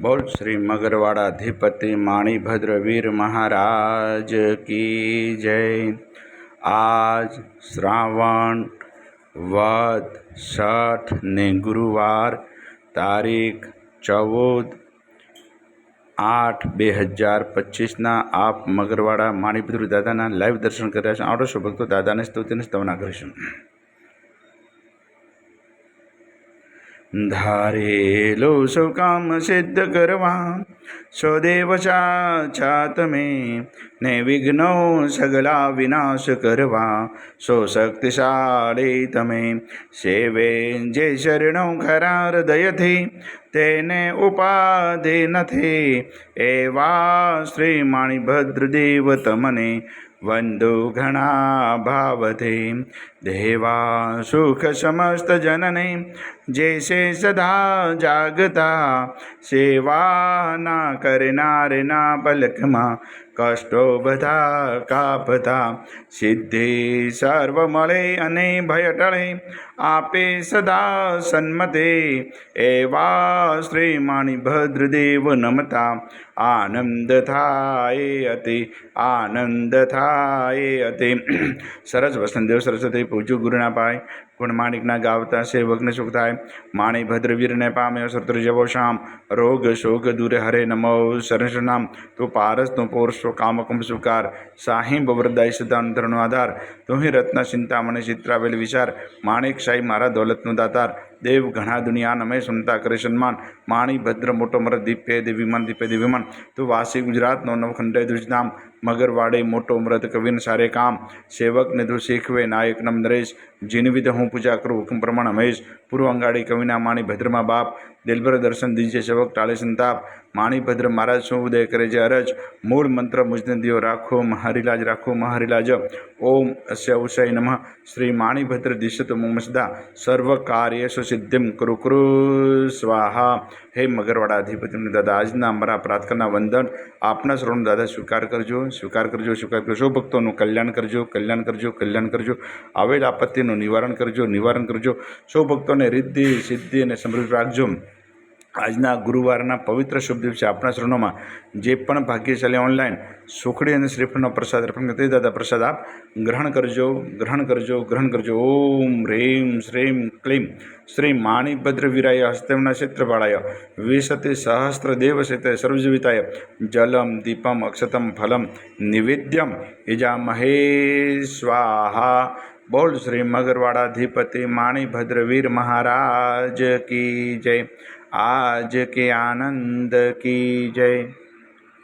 બોલ શ્રી મગરવાડાધિપતિ માણીભદ્ર વીર મહારાજ કી જય. આજ શ્રાવણ વદ છઠ ને ગુરુવાર તારીખ ચૌદ આઠ બે હજાર પચીસના આપ મગરવાડા માણીભદ્ર દાદાના લાઈવ દર્શન કર્યા છે. આડોશો ભક્તો, દાદાને સ્તુતિને સ્તવના કરીશું. ધારેલો સૌ કામ સિદ્ધ કરવા. સ્વદેવ સાચા તમે ને વિઘ્નો સગલા વિનાશ કરવા. સો શક્તિશાળી તમે સેવે જે શરણો ખરા હૃદયથી તેને ઉપાધિ નથી. એવા શ્રી માણીભદ્રદેવ તમને વંદુ ઘણા ભાવથી દેવા સુખ સમસ્ત જનને જે છે સદા જાગતા સેવા સેવાના કરનારના પલકમાં કષ્ટો બધા કાપતા. સિદ્ધિ સર્વ મળે અને ભય ટળે. આપે સદા સન્મતે. એવા શ્રી માણીભદ્રદેવ નમતા. આનંદ થાય અતિ, આનંદ થાય અતિ. સરસ વસંતદેવ સરસ્વતી, પૂજ્યું ગુરુના પાય. ગુણમાણિકના ગાવતા સેવકને સુખ થાય. માણી ભદ્રવીરને પામ્યો શત્રુ જવો શામ. રોગ શોક દૂરે હરે નમો. સરસ નામ તું પારસ, તું પોરસો. કામકમ સુકાર સાહી બવરદાય સિદ્ધાંતરનો આધાર. તુંહી રત્ન, ચિંતામણી, ચિત્રાવેલ વિચાર, માણિક શાહી મારા દોલતનો દાતાર. દેવ ઘણા દુનિયા નમે સુનતા કરે સન્માન. માણી ભદ્ર મોટો મર દીપે દેવીમાન દીપે દેવીમાન તું વાસી ગુજરાતનો નવખંડે દુજનામ મગરવાડે મોટો મૃત કવિન સારે કામ. સેવકને તું શીખવે, નાયક નમ નરેશ. જીનવિધ હું પૂજા કરું, હુકમ પ્રમાણ હમેશ પૂર્વ અંગાડી કવિના માણી ભદ્રમાં બાપ. દિલભર દર્શન દીજે સેવક ટાળે સંતાપ. માણીભદ્ર મહારાજ શું ઉદય કરે છે અરજ? મૂળ મંત્ર મુજને દિયો રાખો, મહારીલાજ રાખો, મહારીલાજ. ઓમ અસ્ય ઉષય નમઃ. શ્રી માણીભદ્ર દિશત મુમસદા. સર્વ કાર્યેશુ સિદ્ધિમ કુરુ કુરુ સ્વાહા. હે મગરવાડા અધિપતિ દાદા, આજના અમારા પ્રાર્થના વંદન. આપના સર્વનો દાદા સ્વીકાર કરજો. સ્વીકાર કરજો સ્વીકાર કરજો, ભક્તોનું કલ્યાણ કરજો કલ્યાણ કરજો કલ્યાણ કરજો, આવેલ આપત્તિનું નિવારણ કરજો નિવારણ કરજો. સૌ ભક્તોને રિદ્ધિ, સિદ્ધિ અને સમૃદ્ધિ રાખજો. આજના ગુરુવારના પવિત્ર શુભ દિવસે આપણા શરણોમાં જે પણ ભાગ્યશાળી ઓનલાઈન સુખડી અને શ્રીફળનો પ્રસાદ અર્પણ કરતી દાદા પ્રસાદ આપ ગ્રહણ કરજો ગ્રહણ કરજો ગ્રહણ કરજો. ઓમ હ્રીમ શ્રીમ ક્લીમ. શ્રી માણિભદ્ર વીરાય હસ્તવના ક્ષેત્રપાળાય. વિશતિ સહસ્ત્ર દેવ શેતે સર્વજીવિતાય. જલમ, દીપમ, અક્ષતમ, ફલમ, નિવેદ્યમ. ઇજા મહે સ્વાહા. બોલ શ્રી મગરવાડાધિપતિ માણિભદ્ર વીર મહારાજ કી જય. આજ કે આનંદ કી જય